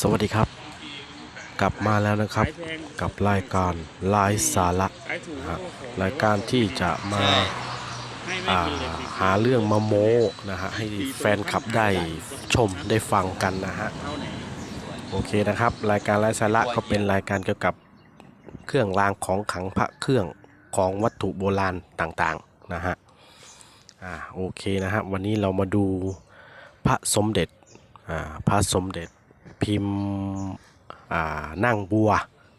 สวัสดีครับ กลับมาแล้วนะครับกับรายการไลฟ์สาระนะฮะรายการที่จะมาาหาเรื่องมาโม้นะฮะให้แฟนคลับได้ชมได้ฟังกันนะฮะโอเคนะครับ รายการไลฟ์สาระก็เป็นรายการเกี่ยวกับเครื่องรางของขังพระเครื่องของวัตถุโบราณต่างๆนะฮะอ่าโอเคนะฮะวันนี้เรามาดูพระสมเด็จอ่าพระสมเด็จ พิมพ์นั่งบัว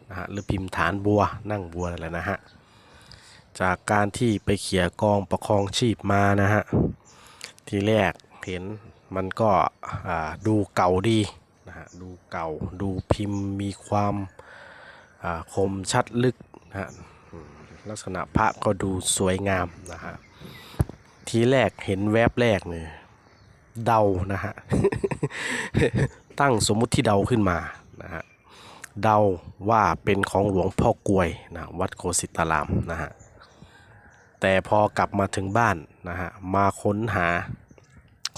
นะฮะหรือพิมพ์ฐานบัวนั่งบัวนั่นแหละนะฮะจากการที่ไปเขี่ยกองประคองชีพมานะฮะทีแรกเห็นมันก็ดูเก่าดีนะฮะดูเก่าดูพิมพ์มีความคมชัดลึกนะฮะลักษณะพระก็ดูสวยงามนะฮะทีแรกเห็นแวบแรกเนี่ยเดานะฮะ ตั้งสมมุติที่เดาขึ้นมานะฮะเดาว่าเป็นของหลวงพ่อกลวยนะวัดโคสิตารามนะฮะแต่พอกลับมาถึงบ้านนะฮะมาค้นหา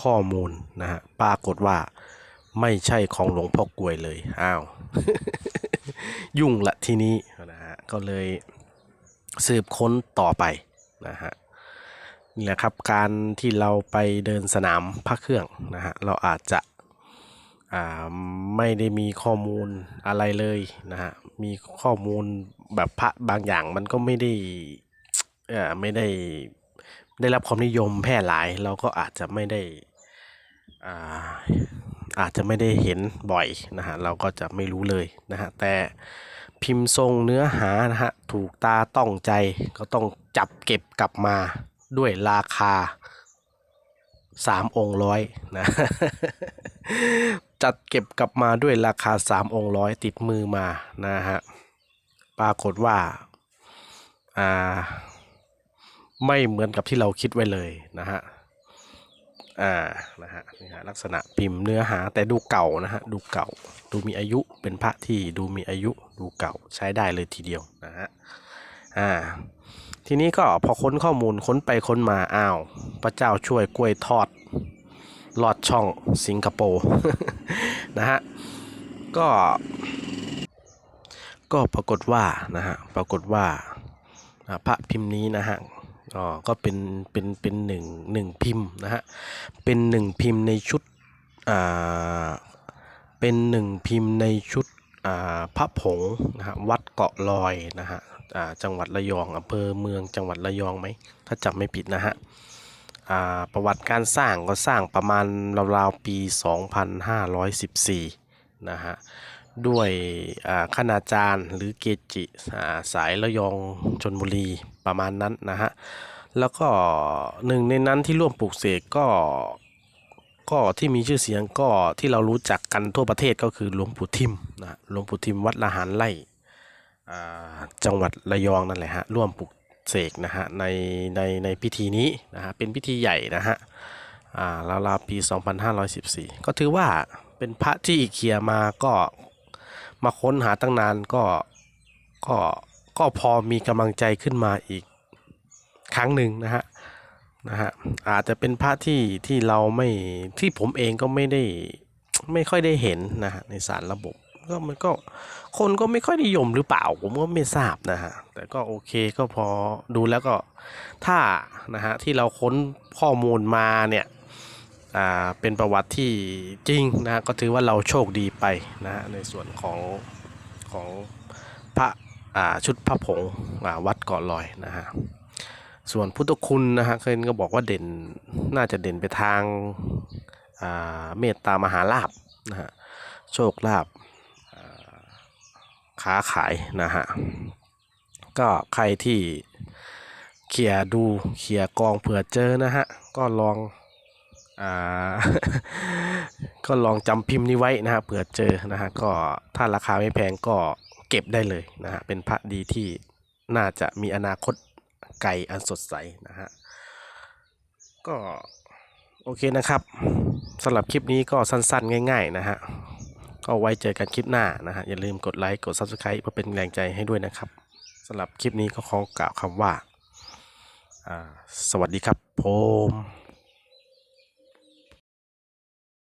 ข้อมูลนะฮะปรากฏว่าไม่ใช่ของหลวงพ่อกลวยเลยอ้าวยุ่งละทีนี้นะฮะก็เลยสืบค้นต่อไปนะฮะนี่แหละครับการที่เราไปเดินสนามพระเครื่องนะฮะเราอาจจะ อ่าไม่ได้มีข้อมูลอะไรเลยนะฮะมีข้อมูลแบบพระบางอย่างมันก็ไม่ได้อ่อไม่ได้ได้รับความนิยมแพร่หลาย เราก็อาจจะไม่ได้อ่าอาจจะไม่ได้เห็นบ่อยนะฮะเราก็จะไม่รู้เลยนะฮะแต่พิมพ์ทรงเนื้อหานะฮะถูกตาต้องใจก็ต้องจับเก็บกลับมาด้วยราคาสามองค์ร้อยนะ จัดเก็บกลับมาด้วยราคาสามองค์ร้อยติดมือมานะฮะปรากฏว่าอ่าไม่เหมือนกับที่เราคิดไว้เลยนะฮะอ่านะฮะนี่ฮะลักษณะพิมพ์เนื้อหาแต่ดูเก่านะฮะดูเก่า ดูมีอายุเป็นพระที่ดูมีอายุดูเก่าใช้ได้เลยทีเดียวนะฮะอ่าทีนี้ก็พอค้นข้อมูลค้นไปค้นมาอ้าว พระเจ้าช่วยกล้วยทอด ลอดช่องสิงคโปร์นะฮะก็ก็ปรากฏว่านะฮะปรากฏว่าพระพิมพ์นี้นะฮะอ๋อก็เป็นเป็นเป็นหนึ่งหนึ่งพิมพ์นะฮะเป็นหนึ่งพิมพ์ในชุดอ่าเป็นหนึ่งพิมพ์ในชุดอ่าพระผงนะฮะวัดเกาะลอยนะฮะอ่าจังหวัดระยองอำเภอเมืองจังหวัดระยองไหมถ้าจำไม่ผิดนะฮะ ประวัติการสร้างก็สร้างประมาณราวๆปี 2514 นะฮะ ด้วยคณาจารย์หรือเกจิาสายระยองชนบุรีประมาณนั้นนะฮะ แล้วก็หนึ่งในนั้นที่ร่วมปลูกเสกก็ก็ที่มีชื่อเสียงก็ที่เรารู้จักกันทั่วประเทศก็คือหลวงปู่ทิมนะหลวงปู่ทิมวัดละหารไร่จังหวัดระยองนั่นแหละฮะร่วมปลุก เสกนะฮะในในในพิธีนี้นะฮะเป็นพิธีใหญ่นะฮะอ่าราวๆปี 2514 ก็ถือว่าเป็นพระที่เคียร์มาก็มาค้นหาตั้งนานก็ก็ก็พอมีกำลังใจขึ้นมาอีกครั้งหนึ่งนะฮะนะฮะอาจจะเป็นพระที่ที่เราไม่ที่ผมเองก็ไม่ได้ไม่ค่อยได้เห็นนะฮะในสารระบบ ก็มันก็คนก็ไม่ค่อยนิยมหรือเปล่า ผมก็ไม่ทราบนะฮะ แต่ก็โอเคก็พอดูแล้วก็ถ้านะฮะที่เราค้นข้อมูลมาเนี่ยอ่าเป็นประวัติที่จริงนะะก็ถือว่าเราโชคดีไปนะฮะในส่วนของของพระอ่าชุดพระผงอ่าวัดเกาะลอยนะฮะส่วนพุทธคุณนะฮะเคยก็บอกว่าเด่นน่าจะเด่นไปทางอ่าเมตตามหาลาบนะฮะโชคลาภ ค้าขายนะฮะก็ใครที่เขี่ยดูเขี่ยกองเผื่อเจอนะฮะก็ลองอ่าก็ลองจำพิมพ์นี้ไว้นะฮะเผื่อเจอนะฮะก็ถ้าราคาไม่แพงก็เก็บได้เลยนะฮะเป็นพระดีที่น่าจะมีอนาคตไกลอันสดใสนะฮะก็โอเคนะครับสำหรับคลิปนี้ก็สั้นๆ ง่าย ๆ นะฮะ ก็ไว้เจอกันคลิปหน้านะฮะ อย่าลืมกดไลค์กด Subscribe เพื่อเป็นแรงใจให้ด้วยนะครับสำหรับคลิปนี้ก็ขอกล่าวคำว่าอ่าสวัสดีครับผม